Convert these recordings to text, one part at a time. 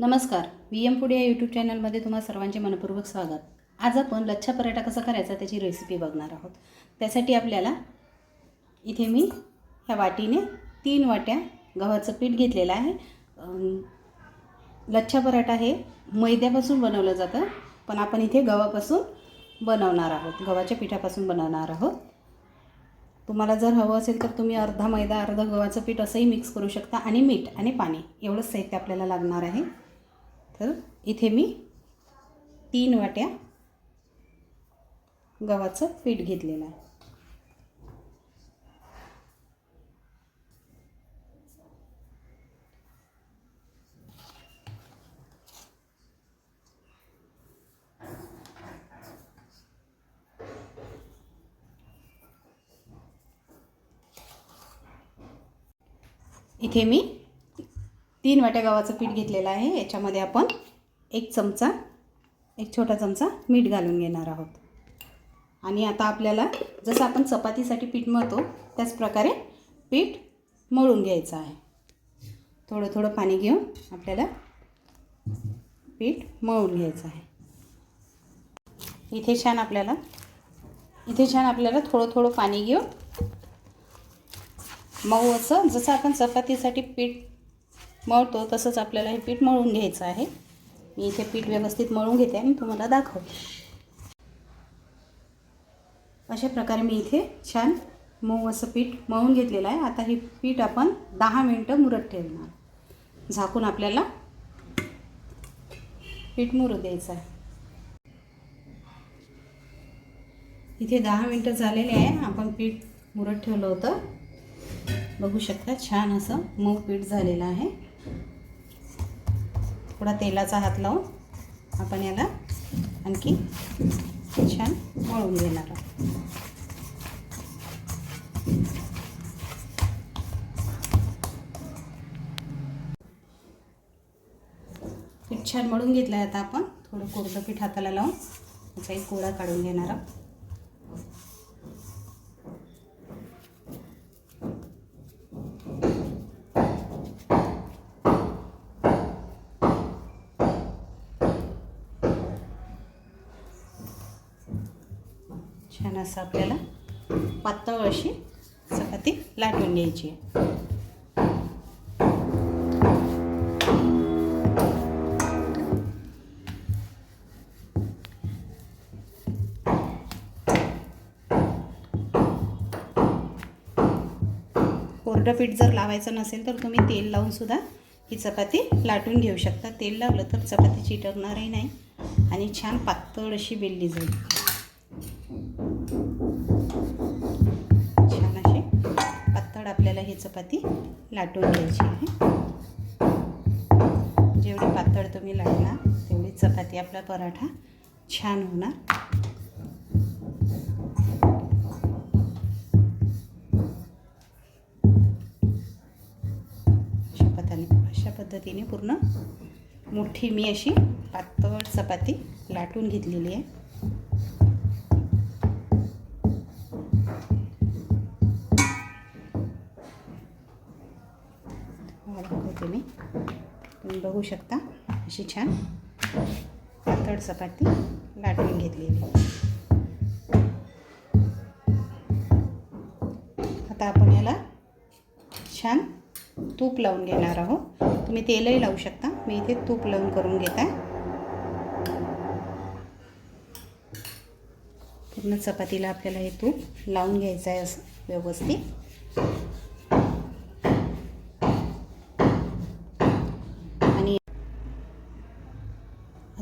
नमस्कार V M food या YouTube चॅनलमध्ये तुम्हा सर्वांचे मनपूर्वक स्वागत. आज आपण लच्छा पराठा कसा करायचा त्याची रेसिपी बघणार आहोत. त्यासाठी आपल्याला इथे मी ह्या वाटीने तीन वाट्या गव्हाचं पीठ घेतलेलं आहे. लच्छा पराठा हे मैद्यापासून बनवलं जातं पण आपण इथे गव्हापासून बनवणार आहोत. गव्हाच्या पिठापासून बनवणार आहोत. तुम्हाला जर हवं असेल तर तुम्ही अर्धा मैदा अर्धा गव्हाचं पीठ असंही मिक्स करू शकता आणि मीठ आणि पाणी एवढंच साहित्य आपल्याला लागणार आहे. तर इथे मी तीन वाट्या गव्हाचं पीठ घेतलेलं आहे. इथे मी तीन वाट्या गव्हाचं पीठ घेतलेलं आहे. याच्यामध्ये आपण एक चमचा एक छोटा चमचा मीठ घालून घेणार आहोत. आणि आता आपल्याला जसं आपण चपातीसाठी पीठ मळतो त्याच प्रकारे पीठ मळून घ्यायचं आहे. थोडं थोडं पाणी घेऊन आपल्याला पीठ मळून घ्यायचं आहे. इथे छान आपल्याला इथे छान आपल्याला थोडं थोडं पाणी घेऊन मऊ असं जसं आपण चपातीसाठी पीठ मळतो तसंच आपल्याला हे पीठ मळून घ्यायचं आहे. मी इथे पीठ व्यवस्थित मळून घेते आणि तुम्हाला दाखवते. अशा प्रकारे मी इथे छान मऊ असं पीठ मळून घेतलेलं आहे. आता हे पीठ आपण दहा मिनटं मुरत ठेवणार. झाकून आपल्याला पीठ मुरू द्यायचं आहे. इथे दहा मिनटं झालेले आहे. आपण पीठ मुरत ठेवलं होतं. बघू शकता छान असं मऊ पीठ झालेलं आहे. थोडा तेलाचा हात लावून आपण याला आणखी छान मळून घेणार आहोत. पीठ छान मळून घेतलं आहे आता आपण. थोडं कोरडं पीठ हाताला लावून त्याचा एक गोळा काढून घेणार आहोत. छान असं आपल्याला पातळ अशी चपाती लाटून घ्यायची आहे. कोरडं पीठ जर लावायचं नसेल तर तुम्ही तेल लावून सुद्धा ही चपाती लाटून घेऊ शकता. तेल लावलं तर चपाती चिटकणारही नाही आणि छान पातळ अशी बेलली जाईल. आपल्याला ही चपाती लाटून घ्यायची आहे. जेवढी पातळ तुम्ही लाटणार तेवढी चपाती आपला पराठा छान होणार. अशा पद्धतीने अशा पद्धतीने पूर्ण मोठी मी अशी पातळ चपाती लाटून घेतलेली आहे. तुम्हाला दाखवते मी. तुम्ही बघू शकता अशी छान पातळ चपाती लाटून घेतलेली. आता आपण याला छान तूप लावून घेणार आहोत. तुम्ही तेलही लावू शकता. मी इथे तूप लावून करून घेत. आहे पूर्ण चपातीला आपल्याला हे तूप लावून घ्यायचं आहे असं व्यवस्थित.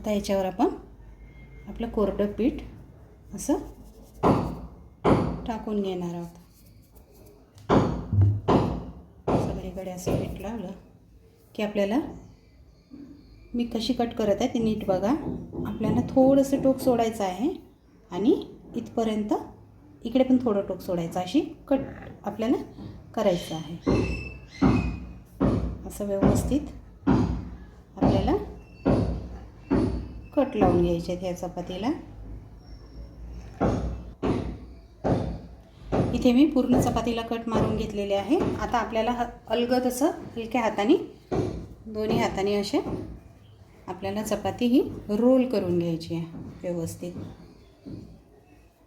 आता याच्यावर आपण आपलं कोरडं पीठ असं टाकून घेणार आहोत. सगळीकडे असं पीठ लावलं की आपल्याला मी कशी कट करत आहे ते नीट बघा. आपल्याला थोडंसं टोक सोडायचं आहे आणि इथपर्यंत इकडे पण थोडं टोक सोडायचं अशी कट आपल्याला करायचं आहे. असं व्यवस्थित आपल्याला कट लावून घ्यायचे आहेत ह्या चपातीला. इथे मी पूर्ण चपातीला कट मारून घेतलेले आहे. आता आपल्याला हा अलगद असं हलक्या हाताने दोन्ही हाताने असे आपल्याला चपाती ही रोल करून घ्यायची आहे व्यवस्थित.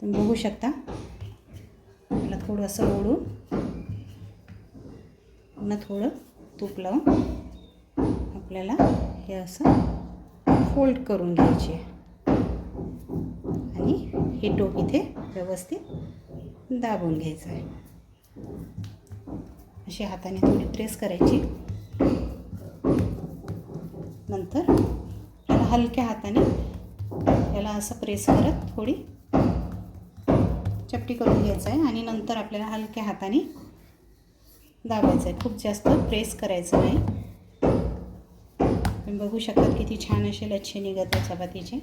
तुम्ही बघू शकता. आपल्याला थोडंसं ओढून पुन्हा थोडं तूप लावून आपल्याला हे असं फोल्ड करून घ्यायची आणि हे टोक इथे व्यवस्थित दाबून घ्यायचं आहे. अशी हाताने थोडी प्रेस करायची. नंतर त्याला हलक्या हाताने त्याला असं प्रेस करत थोडी चपटी करून घ्यायचं आहे. आणि नंतर आपल्याला हलक्या हाताने दाबायचं आहे. खूप जास्त प्रेस करायचं नाही. तुम्ही बघू शकता किती छान असे लच्छे निघत आहे चपातीचे.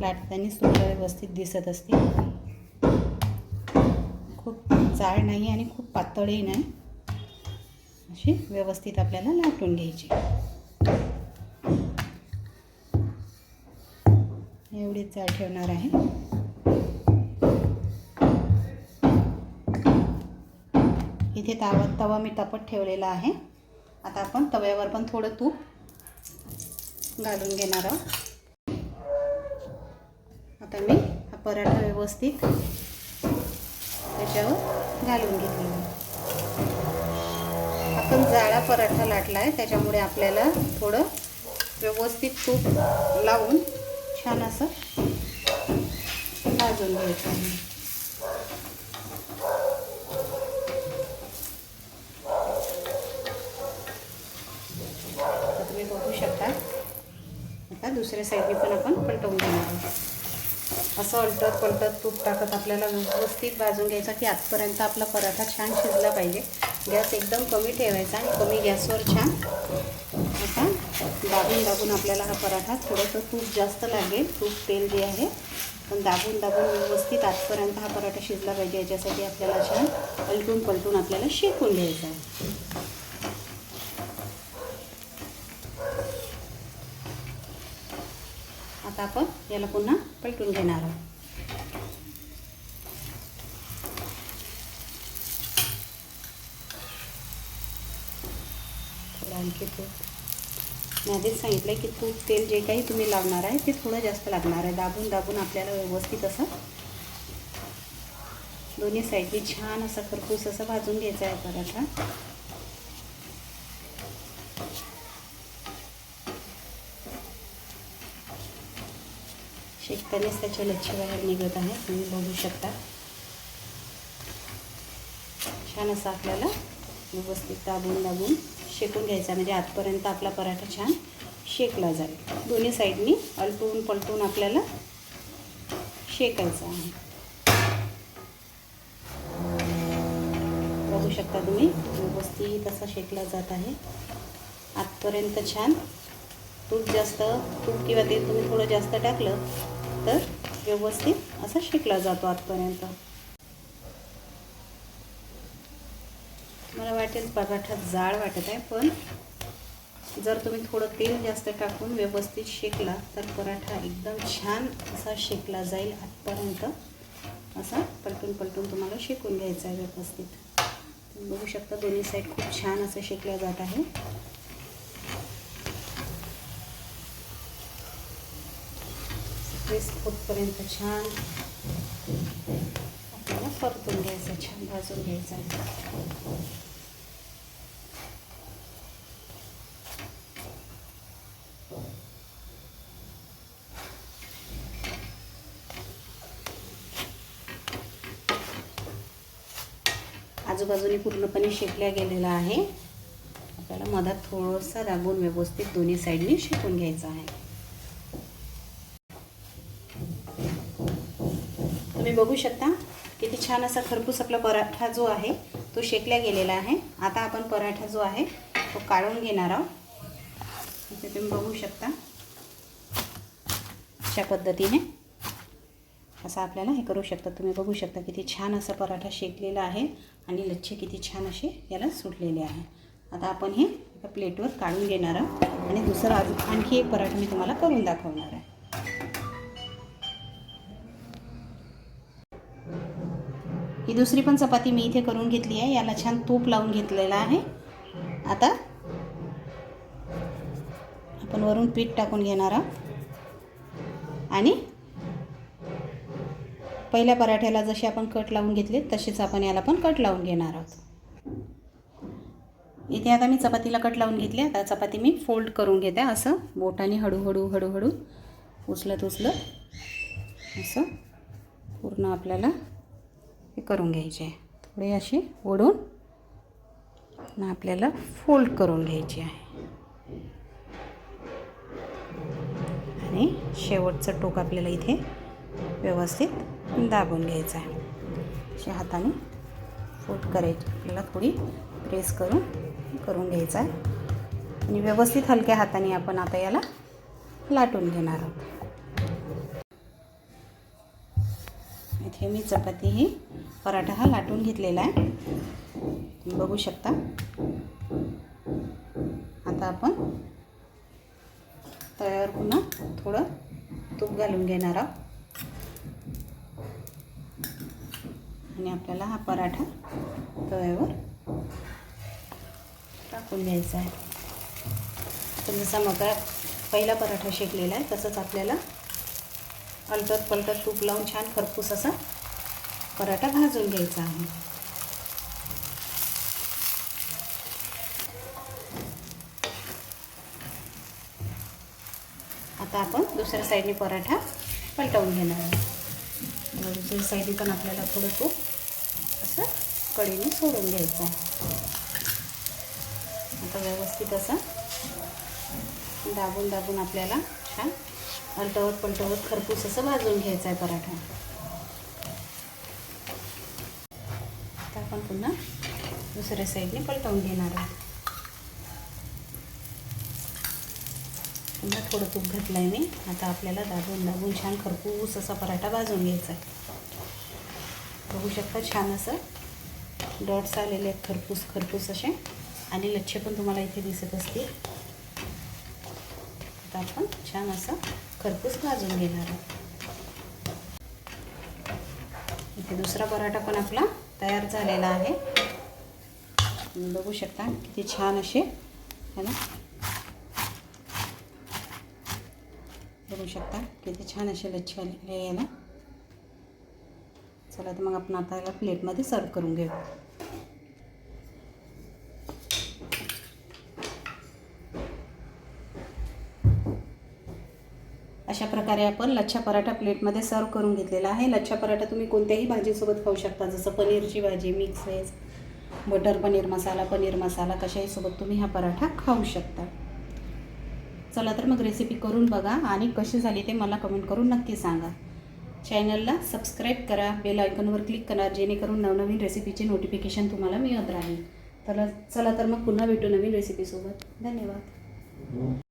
लाटतानाच तुम्हाला व्यवस्थित दिसत असते खूप जाड नाही आणि खूप पातळही नाही अशी व्यवस्थित आपल्याला लाटून घ्यायची. एवढीच जाड ठेवणार आहे. इथे तावा तवा मी तपत ठेवलेला आहे. आता आपण तव्यावर पण थोडं तूप घालून घेणार आहोत. आता मी हा पराठा व्यवस्थित त्याच्यावर घालून घेतलेला आपण जाडा पराठा लाटला आहे त्याच्यामुळे आपल्याला थोडं व्यवस्थित तूप लावून छान असं भाजून घ्यायचं आहे आता तुम्ही बघू शकता आता दुसऱ्या साईडने पण आपण पलटवून देणार आहोत. असं अलटत पलटत तूप टाकत आपल्याला व्यवस्थित भाजून घ्यायचा की आजपर्यंत आपला पराठा छान शिजला पाहिजे. गॅस एकदम कमी ठेवायचा आणि कमी गॅसवर छान असा दाबून दाबून आपल्याला हा पराठा थोडंसं तूप जास्त लागेल. तूप तेल जे आहे पण दाबून दाबून व्यवस्थित आजपर्यंत हा पराठा शिजला पाहिजे. याच्यासाठी आपल्याला छान पलटून पलटून आपल्याला शेकून घ्यायचा आहे. आता आपण याला पुन्हा पलटून घेणार आहोत. आणखी तूप. मी आधीच सांगितलं आहे की तूप तेल जे काही तुम्ही लावणार आहे ते थोडं जास्त लागणार आहे. दाबून दाबून आपल्याला व्यवस्थित असं दोन्ही साईडनी छान असा खरपूस असं भाजून घ्यायचा आहे पराठा शेकतानाच त्याच्या लच्छे बाहेर निघत आहे तुम्ही बघू शकता छान असं आपल्याला व्यवस्थित दाबून दाबून शेकून घ्यायचा म्हणजे आतपर्यंत आपला पराठा छान शेकला जाईल. दोन्ही साईडनी अलटून पलटून आपल्याला शेकायचा आहे. बघू शकता तुम्ही व्यवस्थित असा शेकला जात आहे. आतपर्यंत छान तूप जास्त तूप किंवा तेल तुम्ही थोडं जास्त टाकलं तर व्यवस्थित असा शेकला जातो आतपर्यंत. मला वाटेल पराठा जाड वाटत आहे पण जर तुम्ही थोडं तेल जास्त टाकून व्यवस्थित शेकला तर पराठा एकदम छान असा शेकला जाईल आतपर्यंत. असा पलटून पलटून तुम्हाला शेकून घ्यायचा आहे व्यवस्थित. तुम्ही बघू शकता दोन्ही साईड खूप छान असं शेकल्या जात आहे. प्रेस होतपर्यंत छान आपल्याला परतून घ्यायचं छान भाजून घ्यायचं आहे आजूबाजूने पूर्णपणे शेकल्या गेलेला आहे. आपल्याला मधात थोडंसं दाबून व्यवस्थित दोन्ही साईडनी शेकून घ्यायचं आहे. तुम्ही बघू शकता. किती छान असा खरपूस आपला पराठा जो आहे तो शेकल्या गेलेला आहे. आता आपण पराठा जो आहे तो काढून घेणार आहोत. इथे तुम्ही बघू शकता. अशा पद्धतीने. असं आपल्याला हे करू शकता. तुम्ही बघू शकता किती छान असा पराठा शेकलेला आहे आणि लच्छे किती छान असे याला सुटलेले आहे. आता आपण हे एका प्लेटवर काढून घेणार आहोत. आणि दुसरा आणखी एक पराठा मी तुम्हाला करून दाखवणार आहे. ही दुसरी पण चपाती मी इथे करून घेतली आहे. याला छान तूप लावून घेतलेलं आहे. आता आपण वरून पीठ टाकून घेणार आहोत. आणि पहिल्या पराठ्याला जसे आपण कट लावून घेतले तसेच आपण याला पण कट लावून घेणार आहोत. इथे आता मी चपातीला कट लावून घेतले. आता चपाती मी फोल्ड करून घेते. असं बोटाने हळूहळू हळूहळू उचलत उचलत असं पूर्ण आपल्याला हे करून घ्यायचे. आहे थोडे अशी ओढून आपल्याला फोल्ड करून घ्यायची आहे. आणि शेवटचं टोक आपल्याला इथे व्यवस्थित दाबून घ्यायचं आहे. अशा हाताने फोल्ड करायची. आपल्याला थोडी प्रेस करून करून घ्यायचं आहे. आणि व्यवस्थित हलक्या हाताने आपण आता याला लाटून घेणार आहोत. इथे मी चपाती ही पराठा हा लाटून घेतलेला आहे. बघू शकता. आता आपण तव्यावर पुन्हा थोडं तूप घालून घेणार आहोत. आणि आपल्याला हा पराठा तव्यावर टाकून घ्यायचा आहे. तर जसा मका पहिला पराठा शेकलेला आहे तसंच आपल्याला अलटत पलटत तूप लावून छान खरपूस असा पराठा भाजून घ्यायचा आहे. आता आपण दुसऱ्या साईडने पराठा पलटवून घेणार आहे दुसऱ्या साईडने पण आपल्याला थोडं तूप असं कढीने सोडून घ्यायचं आता व्यवस्थित असं दाबून दाबून आपल्याला छान अलटवत पलटवत खरपूस असं भाजून घ्यायचा आहे पराठा. आता आपण पुन्हा दुसऱ्या साईडने पलटवून घेणार आहोत. पुन्हा थोडं तूप घातलं आहे मी. आता आपल्याला दाबून दाबून छान खरपूस असा पराठा भाजून घ्यायचा आहे. बघू शकता छान असं डॉट्स आलेले आहेत खरपूस खरपूस असे. आणि लच्छे पण तुम्हाला इथे दिसत असतील. आता आपण छान असं खरपूस भाजून घेणार आहोत इथे दुसरा पराठा पण आपला तयार झालेला आहे. बघू शकता किती छान असे है ना? बघू शकता किती छान असे लच्छे आहे याला चला तर मग आपण आता याला प्लेटमध्ये सर्व करून घेऊ अशा प्रकारे आपण लच्छा पराठा प्लेटमध्ये सर्व करून घेतलेला आहे. लच्छा पराठा तुम्ही कोणत्याही भाजीसोबत खाऊ शकता जसं पनीरची भाजी mix veg butter paneer masala paneer masala कशाही सोबत तुम्ही हा पराठा खाऊ शकता. चला तर मग रेसिपी करून बघा आणि कशी झाली ते मला कमेंट करून नक्की सांगा. चॅनलला सबस्क्राईब करा बेल आयकॉनवर क्लिक करा जेणेकरून नवनवीन रेसिपीचे नोटिफिकेशन तुम्हाला मिळत राहील. तर चला तर मग पुन्हा भेटू नवीन रेसिपीसोबत धन्यवाद.